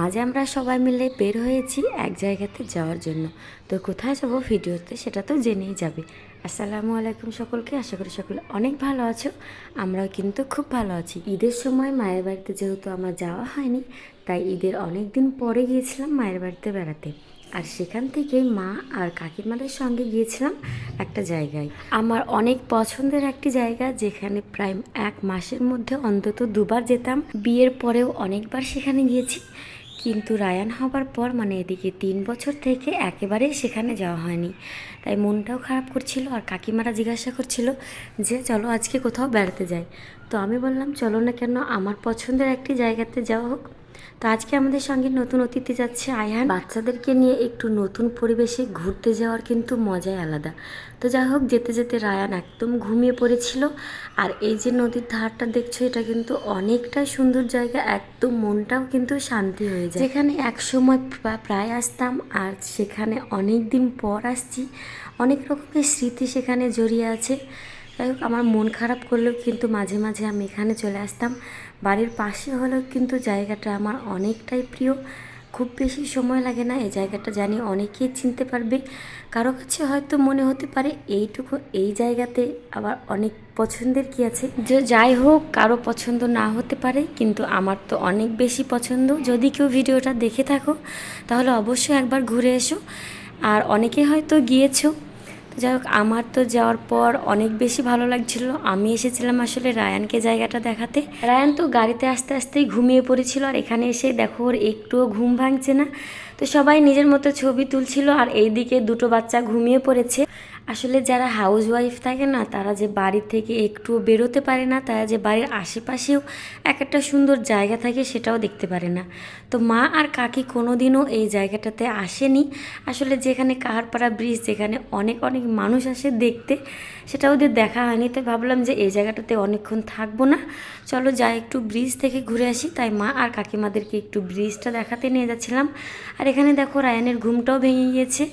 আজ আমরা সবাই মিলে বের হয়েছি এক জায়গাতে যাওয়ার জন্য। তো কোথায় যাব ভিডিওতে সেটা তো জেনেই যাবে। আসসালামু আলাইকুম সকলকে, আশা করি সকলে অনেক ভালো আছো। আমরাও কিন্তু খুব ভালো আছি। ঈদের সময় মায়ের বাড়িতে যেহেতু আমার যাওয়া হয়নি, তাই ঈদের অনেক দিন পরে গিয়েছিলাম মায়ের বাড়িতে বেড়াতে। আর সেখান থেকে মা আর কাকিমাদের সঙ্গে গিয়েছিলাম একটা জায়গায়। আমার অনেক পছন্দের একটি জায়গা, যেখানে প্রায় এক মাসের মধ্যে অন্তত দুবার যেতাম। বিয়ের পরেও অনেকবার সেখানে গিয়েছি। কিন্তু রায়ান হবার পর মানে এদিকে তিন বছর থেকে একেবারেই সেখানে যাওয়া হয়নি। তাই মনটাও খারাপ করছিল আর কাকিমারা জিজ্ঞাসা করছিল যে, চলো আজকে কোথাও বেড়াতে যাই। তো আমি বললাম, চলো না কেন, আমার পছন্দের একটি জায়গাতে যাওয়া হোক। তো আজকে আমাদের সঙ্গে নতুন অতিথি যাচ্ছে আয়ান। বাচ্চাদেরকে নিয়ে একটু নতুন পরিবেশে ঘুরতে যাওয়ার কিন্তু মজাই আলাদা। তো যাই হোক, যেতে যেতে রায়ান একদম ঘুমিয়ে পড়েছিল। আর এই যে নদীর ধারটা দেখছ, এটা কিন্তু অনেকটাই সুন্দর জায়গা। একদম মনটাও কিন্তু শান্তি হয়ে যায়। যেখানে এক সময় প্রায় আসতাম, আর সেখানে অনেক দিন পর আসছি। অনেক রকমের স্মৃতি সেখানে জড়িয়ে আছে। যাই হোক, আমার মন খারাপ করলেও কিন্তু মাঝে মাঝে আমি এখানে চলে আসতাম। বাড়ির পাশে হলেও কিন্তু জায়গাটা আমার অনেকটাই প্রিয়। খুব বেশি সময় লাগে না, এই জায়গাটা জানি অনেকেই চিনতে পারবে। কারও কাছে হয়তো মনে হতে পারে এইটুকু, এই জায়গাতে আবার অনেক পছন্দের কি আছে? যে যাই হোক, কারও পছন্দ না হতে পারে, কিন্তু আমার তো অনেক বেশি পছন্দ। যদি কেউ ভিডিওটা দেখে থাকো, তাহলে অবশ্যই একবার ঘুরে এসো। আর অনেকে হয়তো গিয়েছো যাই হোক, আমার তো যাওয়ার পর অনেক বেশি ভালো লাগছিল। আমি এসেছিলাম আসলে রায়ানকে জায়গাটা দেখাতে। রায়ান তো গাড়িতে আস্তে আস্তেই ঘুমিয়ে পড়েছিল আর এখানে এসে দেখো ওর একটুও ঘুম ভাঙছে না। তো সবাই নিজের মতো ছবি তুলছিল আর এইদিকে দুটো বাচ্চা ঘুমিয়ে পড়েছে। আসলে যারা হাউস ওয়াইফ থাকে না, তারা যে বাড়ি থেকে একটুও বেরোতে পারে না, তারা যে বাড়ির আশেপাশেও এক একটা সুন্দর জায়গা থাকে সেটাও দেখতে পারে না। তো মা আর কাকি কোনো দিনও এই জায়গাটাতে আসেনি। আসলে যেখানে কাহারপাড়া ব্রিজ যেখানে অনেক অনেক মানুষ আসে দেখতে, সেটা ওদের দেখা হয়নি। তাই ভাবলাম যে এই জায়গাটাতে অনেকক্ষণ থাকব না। চলো যাই একটু ব্রিজ থেকে ঘুরে আসি। তাই মা আর কাকিমাদেরকে একটু ব্রিজটা দেখাতে নিয়ে যাচ্ছিলাম। আর এখানে দেখো রায়ানের ঘুমটাও ভেঙে গিয়েছে।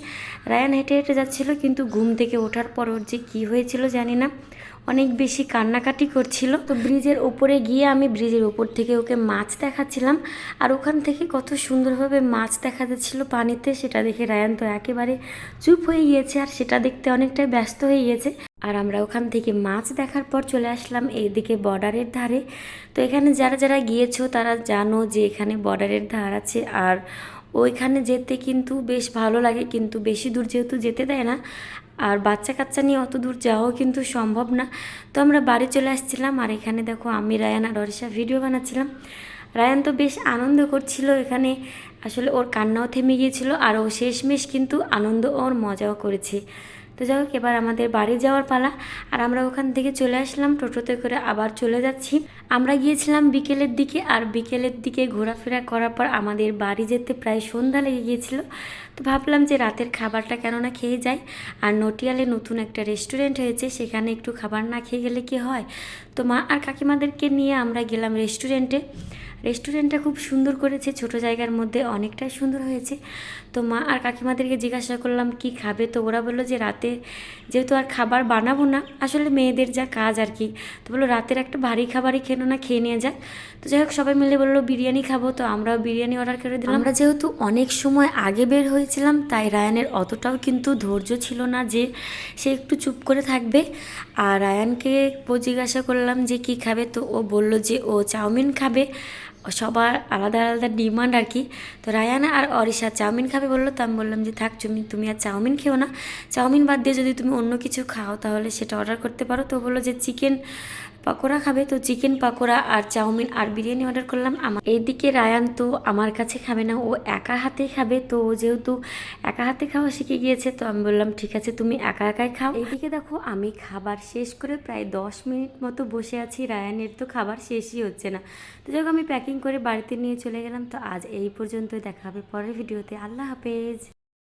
রায়ান হেঁটে হেঁটে যাচ্ছিল, কিন্তু ঘুম থেকে ওঠার পর ওর যে কী হয়েছিল জানি না। অনেক বেশি কান্নাকাটি করছিল। তো ব্রিজের ওপরে গিয়ে আমি ব্রিজের ওপর থেকে ওকে মাছ দেখাচ্ছিলাম। আর ওখান থেকে কত সুন্দরভাবে মাছ দেখা যাচ্ছিল পানিতে, সেটা দেখে রায়ান তো একেবারে চুপ হয়ে গিয়েছে আর সেটা দেখতে অনেকটাই ব্যস্ত হয়ে গিয়েছে। আর আমরা ওখান থেকে মাছ দেখার পর চলে আসলাম এইদিকে বর্ডারের ধারে। তো এখানে যারা যারা গিয়েছো তারা জানো যে এখানে বর্ডারের ধার আছে আর ওইখানে যেতে কিন্তু বেশ ভালো লাগে। কিন্তু বেশি দূর যেহেতু যেতে দেয় না। আর বাচ্চা কাচ্চা নিয়ে অত দূর যাওয়াও কিন্তু সম্ভব না। তো আমরা বাড়ি চলে আসছিলাম আর এখানে দেখো আমি, রায়ান আর অরিশা ভিডিও বানাচ্ছিলাম। রায়ান তো বেশ আনন্দ করছিল এখানে। আসলে ওর কান্নাও থেমে গিয়েছিল আর ও শেষমেশ কিন্তু আনন্দ, ওর মজাও করেছে। তো যাই হোক, এবার আমাদের বাড়ি যাওয়ার পালা। আর আমরা ওখান থেকে চলে আসলাম, টোটোতে করে আবার চলে যাচ্ছি। আমরা গিয়েছিলাম বিকেলের দিকে, আর বিকেলের দিকে ঘোরাফেরা করার পর আমাদের বাড়ি যেতে প্রায় সন্ধ্যা লেগে গিয়েছিল। তো ভাবলাম যে রাতের খাবারটা কেন না খেয়ে যাই। আর নটিয়ালে নতুন একটা রেস্টুরেন্ট হয়েছে, সেখানে একটু খাবার না খেয়ে গেলে কি হয়? তো মা আর কাকিমাদেরকে নিয়ে আমরা গেলাম রেস্টুরেন্টে রেস্টুরেন্টটা খুব সুন্দর করেছে, ছোট জায়গার মধ্যে অনেকটাই সুন্দর হয়েছে। তো মা আর কাকিমাদেরকে জিজ্ঞাসা করলাম, কি খাবে? তো ওরা বলল যে, রাতে যেহেতু আর খাবার বানাবো না, আসলে মেয়েদের যা কাজ আর কি। তো বলল, রাতের একটা ভারী খাবারই খেলো না, খেয়ে নিয়ে যাক তো যাই হোক, সবাই মিলে বলল, বিরিয়ানি খাব। তো আমরাও বিরিয়ানি অর্ডার করে দিলাম। আমরা যেহেতু অনেক সময় আগে বের হয়েছিলাম, তাই রায়ানের অতটাও কিন্তু ধৈর্য ছিল না যে, সে একটু চুপ করে থাকবে। আর রায়ানকে জিজ্ঞাসা করলাম যে কি খাবে তো ও বলল যে ও চাউমিন খাবে। সবার আলাদা আলাদা ডিমান্ড আর কি। তো রায়ানা আর অরিশা চাউমিন খাবে বলল, তো আমি বললাম যে, থাক তুমি তুমি আর চাউমিন খেও না। চাউমিন বাদ দিয়ে যদি তুমি অন্য কিছু খাও, তাহলে সেটা অর্ডার করতে পারো। তো বলল যে, চিকেন পাকোড়া খাবে। তো চিকেন পাকোড়া আর চাউমিন আর বিরিয়ানি অর্ডার করলাম। আমার এইদিকে রায়ান তো আমার কাছে খাবে না, ও একা হাতেই খাবে। তো ও যেহেতু একা হাতে খাওয়া শিখে গিয়েছে, তো আমি বললাম, ঠিক আছে, তুমি একা একাই খাও। এইদিকে দেখো, আমি খাবার শেষ করে প্রায় দশ মিনিট মতো বসে আছি। রায়ানের তো খাবার শেষই হচ্ছে না। তো যখন আমি প্যাকিং করে বাড়িতে নিয়ে চলে গেলাম। তো আজ এই পর্যন্ত দেখা হবে পরের ভিডিওতে। আল্লাহ হাফেজ।